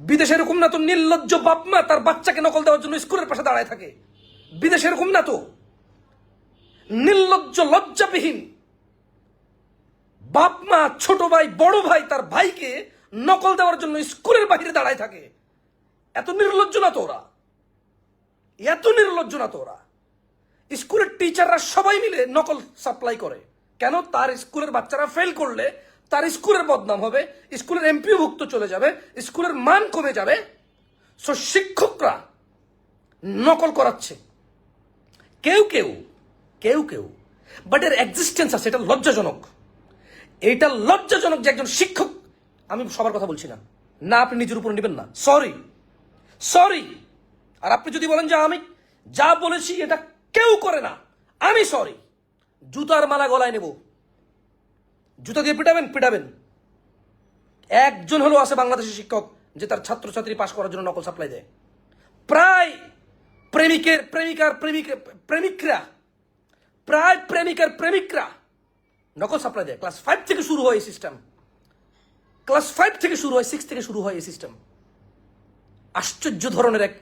বিদেশে এরকম না তো নির্লজ্জ বাপমা তার বাচ্চাকে নকল দেওয়ার জন্য স্কুলের পাশে দাঁড়ায় থাকে। বিদেশে এরকম না তো? নির্লজ্জ, লজ্জাবিহীন। বাপ মা, ছোট ভাই, বড় ভাই তার ভাইকে নকল দেওয়ার জন্য স্কুলের বাহিরে দাঁড়ায় থাকে। এত নির্লজ্জ না তো ওরা? এত নির্লজ্জ না তো ওরা? স্কুলের টিচাররা সবাই মিলে নকল সাপ্লাই করে। কেন? তার স্কুলের বাচ্চারা ফেল করলে তার স্কুলের বদনাম হবে, স্কুলের এমপিও ভুক্ত চলে যাবে, স্কুলের মান কমে যাবে। সো শিক্ষকরা নকল করাচ্ছে। কেউ কেউ কেউ কেউ বাট এর এক্সিস্টেন্স আছে, এটা লজ্জাজনক। এটা লজ্জাজনক যে একজন শিক্ষক, আমি সবার কথা বলছি না। না, আপনি নিজের উপর নেবেন না। সরি সরি আর আপনি যদি বলেন যে আমি যা বলেছি, এটা কেউ করে না, আমি সরি জুতার মালা গলায় নেব। জুতা দিয়ে পিটাবেন পিটাবেন। একজন হলো আছে বাংলাদেশের শিক্ষক যে তার ছাত্রছাত্রী পাশ করার জন্য নকল সাপ্লাই দেয়। প্রায় প্রেমিকের, প্রেমিকার, প্রেমিক, প্রেমিকরা, প্রায় প্রেমিকার প্রেমিকরা নকল সাপ্লাই দেয়। ক্লাস ফাইভ থেকে শুরু হয় এই সিস্টেম ক্লাস ফাইভ থেকে শুরু হয় সিক্স থেকে শুরু হয় এই সিস্টেম আশ্চর্য ধরনের এক